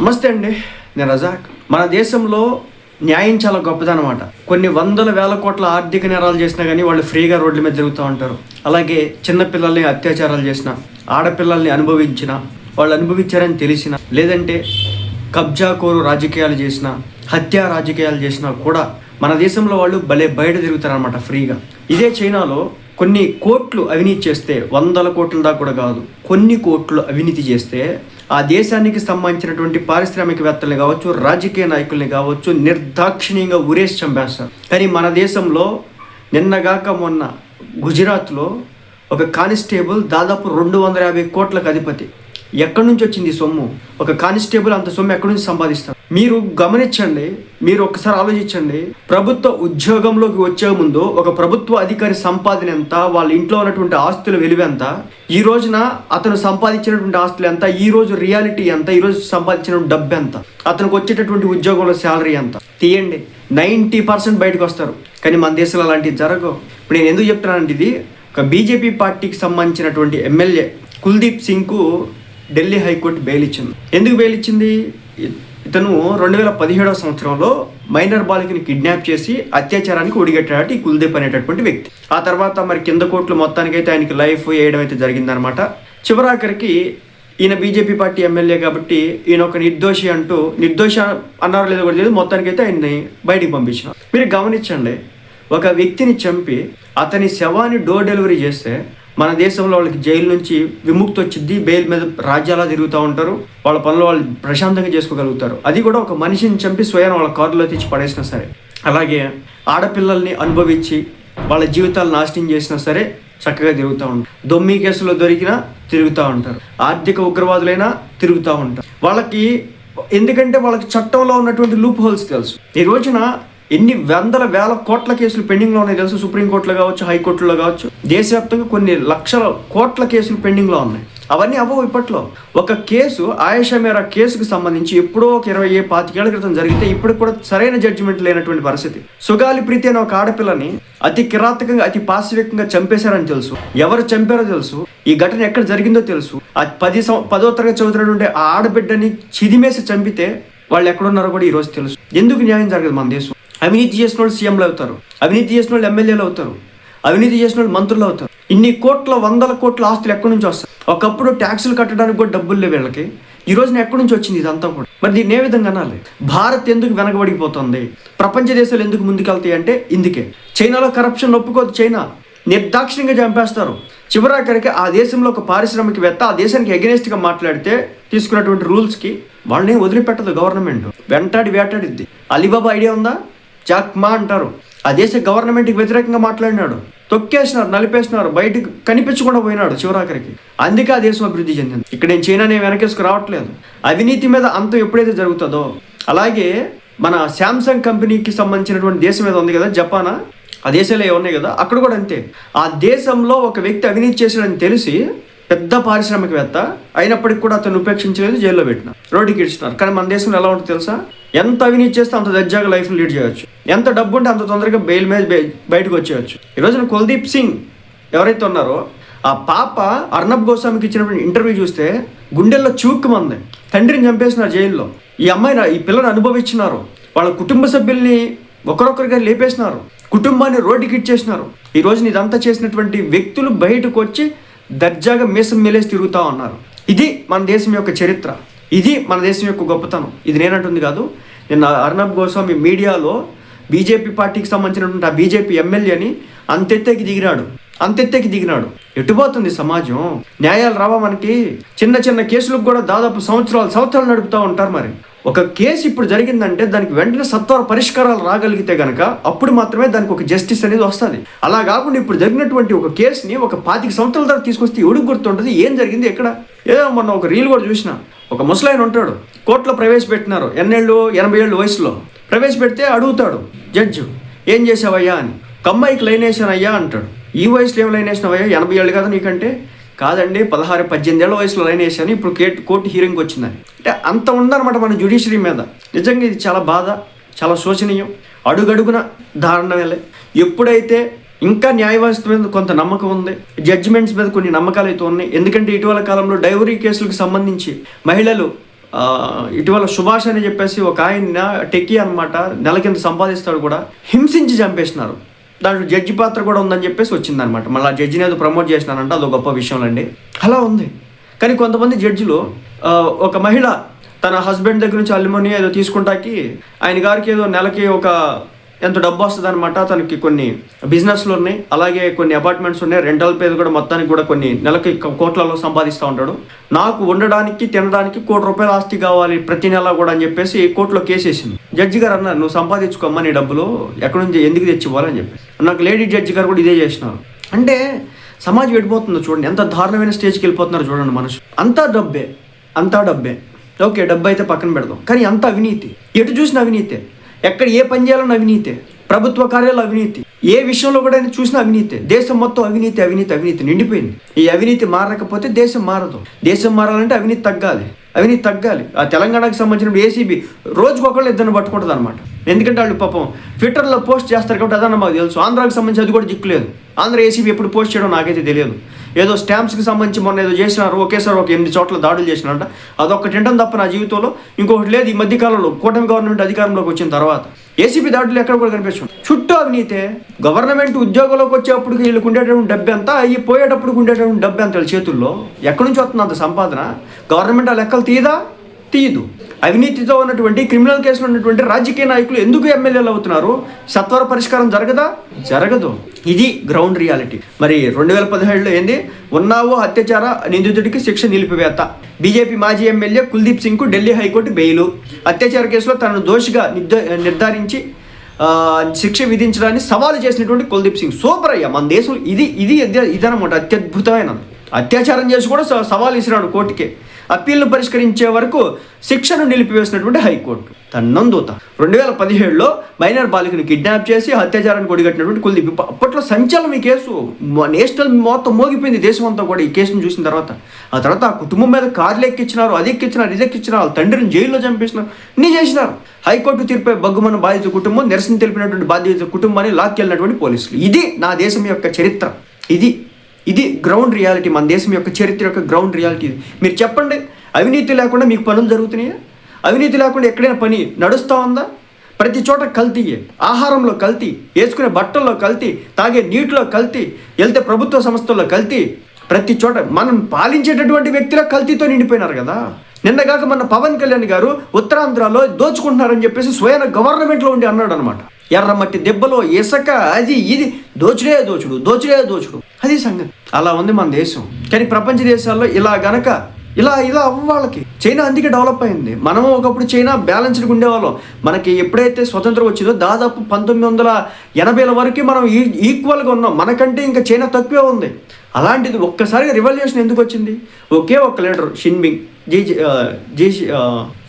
నమస్తే అండి నేను రజాక్. మన దేశంలో న్యాయం చాలా గొప్పదనమాట కొన్ని వందల వేల కోట్ల ఆర్థిక నేరాలు చేసినా కానీ వాళ్ళు ఫ్రీగా రోడ్ల మీద తిరుగుతూ ఉంటారు. అలాగే చిన్నపిల్లల్ని అత్యాచారాలు చేసిన ఆడపిల్లల్ని అనుభవించిన వాళ్ళు అనుభవించారని తెలిసిన లేదంటే కబ్జా కోరు రాజకీయాలు చేసిన హత్య రాజకీయాలు చేసినా కూడా మన దేశంలో వాళ్ళు భలే బయట తిరుగుతారనమాట ఫ్రీగా. ఇదే చైనాలో కొన్ని కోట్లు అవినీతి చేస్తే వందల కోట్ల దాకా కూడా కాదు కొన్ని కోట్లు అవినీతి చేస్తే ఆ దేశానికి సంబంధించినటువంటి పారిశ్రామికవేత్తల్ని కావచ్చు రాజకీయ నాయకుల్ని కావచ్చు నిర్దాక్షిణ్యంగా ఉరేసి చంపేస్తారు. కానీ మన దేశంలో నిన్నగాక మొన్న గుజరాత్లో ఒక కానిస్టేబుల్ దాదాపు రెండు వందల యాభై కోట్లకు అధిపతి. ఎక్కడి నుంచి వచ్చింది సొమ్ము? ఒక కానిస్టేబుల్ అంత సొమ్ము ఎక్కడి నుంచి సంపాదిస్తారు? మీరు గమనించండి మీరు ఒకసారి ఆలోచించండి. ప్రభుత్వ ఉద్యోగంలోకి వచ్చే ముందు ఒక ప్రభుత్వ అధికారి సంపాదన ఎంత వాళ్ళ ఇంట్లో ఉన్నటువంటి ఆస్తుల విలువ ఎంత ఈ రోజున అతను సంపాదించినటువంటి ఆస్తులు ఎంత ఈ రోజు రియాలిటీ ఎంత ఈ రోజు సంపాదించిన డబ్బు ఎంత అతనికి వచ్చేటటువంటి ఉద్యోగంలో శాలరీ ఎంత. తీయండి. నైంటీ పర్సెంట్ బయటకు వస్తారు. కానీ మన దేశంలో అలాంటివి జరగవు. ఇప్పుడు నేను ఎందుకు చెప్తున్నానంటే ఇది ఒక బీజేపీ పార్టీకి సంబంధించినటువంటి ఎమ్మెల్యే కుల్దీప్ సింగ్కు ఢిల్లీ హైకోర్టు బెయిల్ ఇచ్చింది. ఎందుకు బెయిల్ ఇచ్చింది? ఇతను రెండు వేల పదిహేడవ సంవత్సరంలో మైనర్ బాలికని కిడ్నాప్ చేసి అత్యాచారానికి ఒడిగట్టాడు ఈ కుల్దీప్ అనేటటువంటి వ్యక్తి. ఆ తర్వాత మరి కింద కోట్లు మొత్తానికైతే ఆయనకి లైఫ్ వేయడం అయితే జరిగిందనమాట. చివరాఖరికి ఈయన బీజేపీ పార్టీ ఎమ్మెల్యే కాబట్టి ఈయన ఒక నిర్దోషి అంటూ నిర్దోష అన్నారో లేదో కూడా తెలియదు మొత్తానికైతే ఆయన్ని బయటికి పంపించిన. మీరు గమనించండి ఒక వ్యక్తిని చంపి అతని శవాన్ని డోర్ డెలివరీ చేస్తే మన దేశంలో వాళ్ళకి జైలు నుంచి విముక్తి వచ్చింది బెయిల్ మీద రాజ్యాలా తిరుగుతూ ఉంటారు వాళ్ళ పనులు వాళ్ళు ప్రశాంతంగా చేసుకోగలుగుతారు. అది కూడా ఒక మనిషిని చంపి స్వయం వాళ్ళ కారులో తెచ్చి పడేసినా సరే. అలాగే ఆడపిల్లల్ని అనుభవించి వాళ్ళ జీవితాలు నాశనం చేసినా సరే చక్కగా తిరుగుతూ ఉంటారు. దొమ్మి కేసులో దొరికినా తిరుగుతూ ఉంటారు. ఆర్థిక ఉగ్రవాదులైనా తిరుగుతూ ఉంటారు. వాళ్ళకి ఎందుకంటే వాళ్ళకి చట్టంలో ఉన్నటువంటి లూప్ హోల్స్ తెలుసు. ఈ రోజున ఎన్ని వందల వేల కోట్ల కేసులు పెండింగ్లో ఉన్నాయి తెలుసు? సుప్రీంకోర్టులో కావచ్చు హైకోర్టులో కావచ్చు. దేశవ్యాప్తంగా కొన్ని లక్షల కోట్ల కేసులు పెండింగ్లో ఉన్నాయి. అవన్నీ అవ్వవు ఇప్పట్లో. ఒక కేసు ఆయేషా మేరా కేసుకు సంబంధించి ఎప్పుడో ఒక ఇరవై ఏ పాతికేళ్ళ క్రితం జరిగితే ఇప్పటికి కూడా సరైన జడ్జిమెంట్ లేనటువంటి పరిస్థితి. సుగాలి ప్రీతి అనే ఒక ఆడపిల్లని అతి కిరాతకంగా అతి పాశవికంగా చంపేశారని తెలుసు. ఎవరు చంపారో తెలుసు. ఈ ఘటన ఎక్కడ జరిగిందో తెలుసు. ఆ పది సం పదో తరగతి చదువుతున్నటువంటి ఆ ఆడబిడ్డని చిదిమేసి చంపితే వాళ్ళు ఎక్కడున్నారో కూడా ఈ రోజు తెలుసు. ఎందుకు న్యాయం జరగదు మన దేశం? అవినీతి చేసిన వాళ్ళు సీఎంలు అవుతారు. అవినీతి చేసిన వాళ్ళు ఎమ్మెల్యేలు అవుతారు. అవినీతి చేసిన వాళ్ళు మంత్రులు అవుతారు. ఇన్ని కోట్ల వందల కోట్ల ఆస్తులు ఎక్కడి నుంచి వస్తాయి? ఒకప్పుడు ట్యాక్సులు కట్టడానికి కూడా డబ్బులు లేవు వీళ్ళకి. ఈ రోజున ఎక్కడి నుంచి వచ్చింది ఇదంతా కూడా? మరి దీన్ని ఏ విధంగా అనాలి? భారత్ ఎందుకు వెనకబడిపోతుంది? ప్రపంచ దేశాలు ఎందుకు ముందుకెళ్తాయి అంటే ఇందుకే. చైనాలో కరప్షన్ ఒప్పుకోదు చైనా. నిర్దాక్షిణ్యంగా చంపేస్తారు. చివరాఖరికి ఆ దేశంలో ఒక పారిశ్రామికవేత్త ఆ దేశానికి అగెనిస్ట్గా మాట్లాడితే తీసుకున్నటువంటి రూల్స్కి వాళ్ళని వదిలిపెట్టదు గవర్నమెంట్ వెంటాడి వేటాడిద్ది. అలీబాబా ఐడియా ఉందా? జాక్ మా అంటారు. ఆ దేశ గవర్నమెంట్కి వ్యతిరేకంగా మాట్లాడినాడు. తొక్కేసినారు నలిపేసినారు బయటకు కనిపించకుండా పోయినాడు చివరాఖరికి. అందుకే ఆ దేశం అభివృద్ధి చెందింది. ఇక్కడ నేను చైనాని వెనకేసుకు రావట్లేదు. అవినీతి మీద అంతం ఎప్పుడైతే జరుగుతుందో అలాగే మన శాంసంగ్ కంపెనీకి సంబంధించినటువంటి దేశం మీద ఉంది కదా జపానా? ఆ దేశాలు ఏ ఉన్నాయి కదా అక్కడ కూడా అంతే. ఆ దేశంలో ఒక వ్యక్తి అవినీతి చేశాడని తెలిసి పెద్ద పారిశ్రామికవేత్త అయినప్పటికీ కూడా అతను ఉపేక్షించలేదు జైల్లో పెట్టిన. రోడ్డుకి ఇచ్చినారు కానీ మన దేశంలో ఎలా ఉంటుందో తెలుసా? ఎంత అవినీతి చేస్తే అంత దర్జాగా లైఫ్ని లీడ్ చేయవచ్చు. ఎంత డబ్బు ఉంటే అంత తొందరగా బెయిల్ మీద బయటకు వచ్చేయచ్చు ఈరోజు కుల్దీప్ సింగ్ ఎవరైతే ఉన్నారో ఆ పాప అర్ణబ్ గోస్వామికి ఇచ్చినటువంటి ఇంటర్వ్యూ చూస్తే గుండెల్లో చూక్కుమంది తండ్రిని చంపేసినారు జైల్లో. ఈ అమ్మాయిని ఈ పిల్లని అనుభవించినారు వాళ్ళ కుటుంబ సభ్యుల్ని ఒకరొకరిగా లేపేసినారు కుటుంబాన్ని రోడ్డుకి ఇచ్చేసినారు ఈ రోజున ఇదంతా చేసినటువంటి వ్యక్తులు బయటకు వచ్చి దర్జాగా మీసం మేలేసి తిరుగుతూ ఉన్నారు. ఇది మన దేశం యొక్క చరిత్ర. ఇది మన దేశం యొక్క గొప్పతనం. ఇది నేనంటుంది కాదు నిన్న అర్ణబ్ గోస్వామి మీడియాలో బీజేపీ పార్టీకి సంబంధించినటువంటి ఆ బీజేపీ ఎమ్మెల్యేని అంతెత్తేకి దిగినాడు. అంతెత్తేకి దిగినాడు. ఎటుపోతుంది సమాజం? న్యాయాలు రావా మనకి? చిన్న చిన్న కేసులకు కూడా దాదాపు సంవత్సరాలు సంవత్సరాలు నడుపుతూ ఉంటారు మరి. ఒక కేసు ఇప్పుడు జరిగిందంటే దానికి వెంటనే సత్వర పరిష్కారాలు రాగలిగితే గనక అప్పుడు మాత్రమే దానికి ఒక జస్టిస్ అనేది వస్తుంది. అలా కాకుండా ఇప్పుడు జరిగినటువంటి ఒక కేసుని ఒక పాతిక సంవత్సరాల తర్వాత తీసుకొస్తే ఎవడికి గుర్తుంటుంది? ఏం జరిగింది ఎక్కడ? ఏదో మొన్న ఒక రీల్ కూడా చూసిన. ఒక ముసలాయన ఉంటాడు కోర్టులో ప్రవేశపెట్టినారు ఎన్నేళ్ళు ఎనభై ఏళ్ళు వయసులో. ప్రవేశపెడితే అడుగుతాడు జడ్జి ఏం చేసావయ్యా అని. కమ్మాయికి అమ్మాయికి లైన్ వేసానయ్యా అంటాడు. ఈ వయసులో ఏం లైన్ వేసినావయ్యా? ఎనభై ఏళ్ళు కదా నీకంటే? కాదండి పదహారు పద్దెనిమిది ఏళ్ళ వయసులో లైన్ వేసాను ఇప్పుడు కేట్ కోర్టు హీరింగ్ వచ్చిందని. అంటే అంత ఉందన్నమాట మన జ్యుడిషియరీ మీద. నిజంగా ఇది చాలా బాధ చాలా శోచనీయం. అడుగడుగున దారుణమేలే ఎప్పుడైతే ఇంకా న్యాయవ్యవస్థ మీద కొంత నమ్మకం ఉంది జడ్జిమెంట్స్ మీద కొన్ని నమ్మకాలు అయితే ఉన్నాయి. ఎందుకంటే ఇటీవల కాలంలో డైవరీ కేసులకు సంబంధించి మహిళలు ఇటీవల సుభాష్ అని చెప్పేసి ఒక ఆయన టెక్కీ అనమాట నెల కింద సంపాదిస్తాడు కూడా హింసించి చంపేసినారు. దాంట్లో జడ్జి పాత్ర కూడా ఉందని చెప్పేసి వచ్చిందనమాట మళ్ళీ ఆ జడ్జిని ఏదో ప్రమోట్ చేసినారంటే అది గొప్ప విషయం అండి అలా ఉంది. కానీ కొంతమంది జడ్జిలు ఒక మహిళ తన హస్బెండ్ దగ్గర నుంచి అల్లిమోని ఏదో తీసుకుంటాకి ఆయన గారికి ఏదో నెలకి ఒక ఎంత డబ్బు వస్తుంది అనమాట తనకి కొన్ని బిజినెస్లు ఉన్నాయి. అలాగే కొన్ని అపార్ట్మెంట్స్ ఉన్నాయి. రెంటల్ పేద కూడా మొత్తానికి కూడా కొన్ని నెలకి కోట్లలో సంపాదిస్తూ ఉంటాడు. నాకు ఉండడానికి తినడానికి కోటి రూపాయల ఆస్తి కావాలి ప్రతి నెల కూడా అని చెప్పేసి కోర్టులో కేసేసింది జడ్జి గారు అన్నారు నువ్వు సంపాదించుకోమ్మా నీ డబ్బులు. ఎక్కడి నుంచి ఎందుకు తెచ్చివ్వాలని చెప్పి నాకు లేడీ జడ్జి గారు కూడా ఇదే చేసినారు. అంటే సమాజం ఎడిపోతుందో చూడండి. ఎంత దారుణమైన స్టేజ్కి వెళ్ళిపోతున్నారు చూడండి మనుషులు. అంతా డబ్బే. అంతా డబ్బే. ఓకే డబ్బు అయితే పక్కన పెడదాం. కానీ అంత అవినీతి. ఎటు చూసిన అవినీతే. ఎక్కడ ఏ పని చేయాలన్న అవినీతే ప్రభుత్వ కార్యాలు అవినీతి ఏ విషయంలో కూడా చూసిన అవినీతి దేశం మొత్తం అవినీతి అవినీతి అవినీతి నిండిపోయింది. ఈ అవినీతి మారకపోతే దేశం మారదు. దేశం మారాలంటే అవినీతి తగ్గాలి. అవినీతి తగ్గాలి. ఆ తెలంగాణకు సంబంధించిన ఏసీబీ రోజుకు ఒకళ్ళు ఇద్దరిని పట్టుకుంటుంది అనమాట ఎందుకంటే వాళ్ళు పాపం ట్విట్టర్లో పోస్ట్ చేస్తారు కాబట్టి అదన్న మాకు తెలుసు. ఆంధ్రాకి సంబంధించి అది కూడా దిక్కులేదు. ఆంధ్ర ఏసీబీ ఎప్పుడు పోస్ట్ చేయడం నాకైతే తెలియదు. ఏదో స్టాంప్స్కి సంబంధించి మొన్న ఏదో చేసినారు ఒకేసారి ఒక ఎనిమిది చోట్ల దాడులు చేసినారంట. అదొకటి ఇంటం తప్ప నా జీవితంలో ఇంకొకటి లేదు. ఈ మధ్య కాలంలో కూటమి గవర్నమెంట్ అధికారంలోకి వచ్చిన తర్వాత ఏసీబీ దాడులు ఎక్కడ కూడా కనిపిస్తుంది చుట్టూ అవినీతే గవర్నమెంట్ ఉద్యోగంలోకి వచ్చేప్పుడు వీళ్ళకి ఉండేటటువంటి డబ్బు ఎంత? అవి పోయేటప్పుడు ఉండేటటువంటి డబ్బు ఎంత చేతుల్లో? ఎక్కడి నుంచి వస్తుంది అంత సంపాదన? గవర్నమెంట్ ఆ లెక్కలు తీయదా తీయదు అవినీతితో ఉన్నటువంటి క్రిమినల్ కేసులు ఉన్నటువంటి రాజకీయ నాయకులు ఎందుకు ఎమ్మెల్యేలు అవుతున్నారు? సత్వర పరిష్కారం జరగదా? జరగదు. ఇది గ్రౌండ్ రియాలిటీ మరి రెండు వేల పదిహేడులో ఏంది? ఉన్నావో అత్యాచార నిందితుడికి శిక్ష నిలిపివేత. బీజేపీ మాజీ ఎమ్మెల్యే కుల్దీప్ సింగ్కు ఢిల్లీ హైకోర్టు బెయిలు. అత్యాచార కేసులో తనను దోషిగా నిర్ధ- నిర్ధారించి శిక్ష విధించడాన్ని సవాలు చేసినటువంటి కుల్దీప్ సింగ్. సూపర్ అయ్యా మన దేశం ఇది ఇది ఇదనమాట అత్యద్భుతమైన అత్యాచారం చేసి కూడా స- సవాల్ ఇస్తున్నాడు కోర్టుకి. అప్పీల్ను పరిష్కరించే వరకు శిక్షను నిలిపివేసినటువంటి హైకోర్టు. తన్నందూత. రెండు వేల పదిహేడులో మైనర్ బాలికను కిడ్నాప్ చేసి అత్యాచారానికి ఒడిగట్టినటువంటి కుల్దీప్. అప్పట్లో సంచలనం ఈ కేసు. నేషనల్ మొత్తం మోగిపోయింది దేశం అంతా కూడా ఈ కేసును చూసిన తర్వాత. ఆ తర్వాత ఆ కుటుంబం మీద కార్లు ఎక్కించినారు అది ఎక్కించినారు ఇది ఎక్కించినారు వాళ్ళ తండ్రిని జైల్లో చంపేసినారు. ఇన్ని చేసినారు. హైకోర్టు తీర్పై బగ్గుమన్న బాధిత కుటుంబం నిరసన తెలిపినటువంటి బాధిత కుటుంబాన్ని లాక్కెళ్ళినటువంటి పోలీసులు. ఇది నా దేశం యొక్క చరిత్ర. ఇది ఇది గ్రౌండ్ రియాలిటీ మన దేశం యొక్క చరిత్ర యొక్క గ్రౌండ్ రియాలిటీ ఇది. మీరు చెప్పండి అవినీతి లేకుండా మీకు పనులు జరుగుతున్నాయా? అవినీతి లేకుండా ఎక్కడైనా పని నడుస్తూ ఉందా? ప్రతి చోట కల్తీయే ఆహారంలో కల్తీ వేసుకునే బట్టల్లో కల్తీ తాగే నీటిలో కల్తీ వెళ్తే ప్రభుత్వ సంస్థల్లో కల్తీ ప్రతి చోట మనం పాలించేటటువంటి వ్యక్తుల కల్తీతో నిండిపోయినారు కదా. నిన్నగాక మన పవన్ కళ్యాణ్ గారు ఉత్తరాంధ్రలో దోచుకుంటున్నారని చెప్పేసి స్వయం గవర్నమెంట్లో ఉండి అన్నాడు అనమాట ఎర్రమట్టి దెబ్బలో ఇసక అది ఇది. దోచుడే దోచుడు దోచుడే దోచుడు. అది సంగతి. అలా ఉంది మన దేశం. కానీ ప్రపంచ దేశాల్లో ఇలా గనక ఇలా ఇలా అవ్వ వాళ్ళకి చైనా అందుకే డెవలప్ అయింది. మనము ఒకప్పుడు చైనా బ్యాలెన్స్డ్గా ఉండేవాళ్ళం. మనకి ఎప్పుడైతే స్వతంత్రం వచ్చిందో దాదాపు పంతొమ్మిది వందల ఎనభైల వరకు మనం ఈ ఈక్వల్గా ఉన్నాం. మనకంటే ఇంకా చైనా తక్కువే ఉంది. అలాంటిది ఒక్కసారిగా రివల్యూషన్ ఎందుకు వచ్చింది? ఒకే ఒక్క లీడర్ షిన్పింగ్ జీ జీ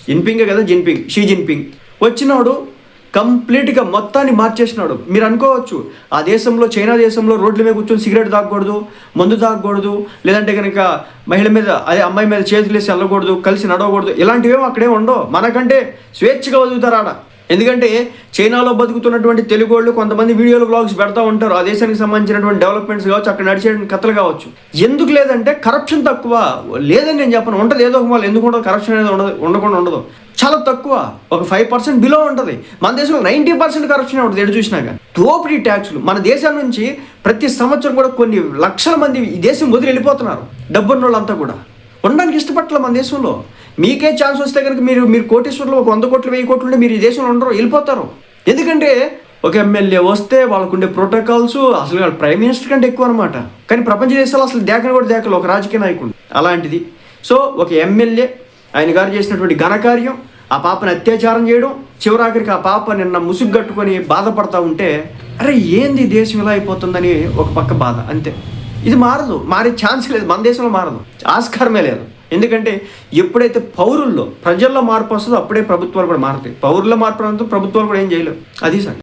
జిన్పింగే కదా జిన్పింగ్. Xi Jinping. వచ్చినాడు కంప్లీట్గా మొత్తాన్ని మార్చేసినాడు. మీరు అనుకోవచ్చు ఆ దేశంలో చైనా దేశంలో రోడ్ల మీద కూర్చొని సిగరెట్ తాగకూడదు మందు తాగకూడదు లేదంటే కనుక మహిళ మీద అదే అమ్మాయి మీద చేతులు వేసి వెళ్ళకూడదు కలిసి నడవకూడదు ఇలాంటివేమో అక్కడే ఉండవు. మనకంటే స్వేచ్ఛగా వదులుతారు ఆడ. ఎందుకంటే చైనాలో బతుకుతున్నటువంటి తెలుగు వాళ్ళు కొంతమంది వీడియోలు బ్లాగ్స్ పెడతా ఉంటారు. ఆ దేశానికి సంబంధించినటువంటి డెవలప్మెంట్స్ కావచ్చు అక్కడ నడిచే కథలు కావచ్చు. ఎందుకు లేదంటే కరప్షన్ తక్కువ. లేదని నేను చెప్పను. ఉంటుంది ఏదో ఒక వాళ్ళు ఎందుకు ఉండదు? కరప్షన్ అనేది ఉండదు ఉండకుండా ఉండదు. చాలా తక్కువ. ఒక ఫైవ్ పర్సెంట్ బిలో ఉంటుంది. మన దేశంలో నైంటీ పర్సెంట్ కరప్షన్ ఉంటుంది ఎటు చూసినాక దోపిడీ ట్యాక్స్లు మన దేశం నుంచి ప్రతి సంవత్సరం కూడా కొన్ని లక్షల మంది ఈ దేశం వదిలి వెళ్ళిపోతున్నారు. డబ్బున్న వాళ్ళంతా కూడా. ఉండడానికి ఇష్టపట్ల మన దేశంలో. మీకే ఛాన్స్ వస్తే కనుక మీరు మీరు కోటేశ్వరంలో ఒక వంద కోట్లు వెయ్యి కోట్లు మీరు ఈ దేశంలో ఉండరు వెళ్ళిపోతారు. ఎందుకంటే ఒక ఎమ్మెల్యే వస్తే వాళ్ళకు ఉండే ప్రోటోకాల్స్ అసలు వాళ్ళ ప్రైమ్ మినిస్టర్ కంటే ఎక్కువ అనమాట కానీ ప్రపంచ దేశాలు అసలు దేకని కూడా దేకలు ఒక రాజకీయ నాయకుడు. అలాంటిది. సో ఒక ఎమ్మెల్యే ఆయన గారు చేసినటువంటి ఘనకార్యం ఆ పాపని అత్యాచారం చేయడం చివరాఖరికి ఆ పాప నిన్న ముసుగు కట్టుకొని బాధపడతా ఉంటే అరే ఏంది దేశం ఇలా అయిపోతుందని ఒక పక్క బాధ అంతే. ఇది మారదు. మారే ఛాన్స్ లేదు. మన దేశంలో మారదు. ఆస్కారమే లేదు. ఎందుకంటే ఎప్పుడైతే పౌరుల్లో ప్రజల్లో మార్పు వస్తుందో అప్పుడే ప్రభుత్వాలు కూడా మారుతాయి. పౌరుల మార్పు ప్రభుత్వాలు కూడా ఏం చేయలేవు. అది సంగతి.